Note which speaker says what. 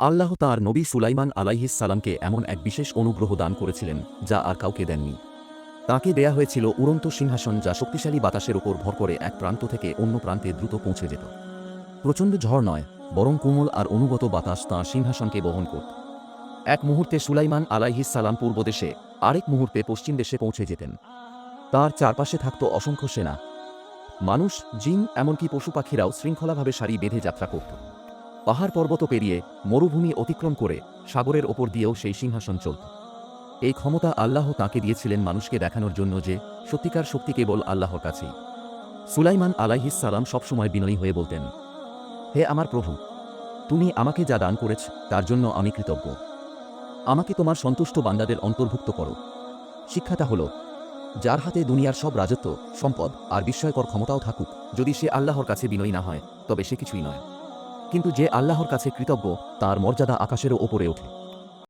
Speaker 1: আল্লাহ তাঁর নবী সুলাইমান আলাইহিস সালামকে এমন এক বিশেষ অনুগ্রহ দান করেছিলেন, যা আর কাউকে দেননি। তাকে দেয়া হয়েছিল উড়ন্ত সিংহাসন যা শক্তিশালী বাতাসের ওপর ভর করে এক প্রান্ত থেকে অন্য প্রান্তে দ্রুত পৌঁছে যেত। প্রচণ্ড ঝড় নয়, বরং কোমল আর অনুগত বাতাস তাঁর সিংহাসনকে বহন করত। এক মুহূর্তে সুলাইমান আলাইহিস সালাম পূর্ব দেশে, আরেক মুহূর্তে পশ্চিম দেশে পৌঁছে যেতেন। তার চারপাশে থাকত অসংখ্য সেনা। মানুষ, জিন, এমনকি পশু পাখিরাও শৃঙ্খলাভাবে সারি বেঁধে যাত্রা করত। পাহাড় পর্বত পেরিয়ে মরুভূমি অতিক্রম করে সাগরের ওপর দিয়েও সেই সিংহাসন চলত। এই ক্ষমতা আল্লাহ তাকে দিয়েছিলেন মানুষকে দেখানোর জন্য যে সত্যিকার শক্তি কেবল আল্লাহর কাছেই। সুলাইমান আলাইহিস সালাম সবসময় বিনয়ী হয়ে বলতেন, হে আমার প্রভু, তুমি আমাকে যা দান করেছ, তার জন্য আমি কৃতজ্ঞ। আমাকে তোমার সন্তুষ্ট বান্দাদের অন্তর্ভুক্ত করো। শিক্ষাটা হলো, যার হাতে দুনিয়ার সব রাজত্ব, সম্পদ আর বিস্ময়কর ক্ষমতাও থাকুক, যদি সে আল্লাহর কাছে বিনয়ী না হয়, তবে সে কিছুই নয়। কিন্তু যে আল্লাহর কাছে কৃতজ্ঞ তার মর্যাদা আকাশেরও ওপরে ওঠে।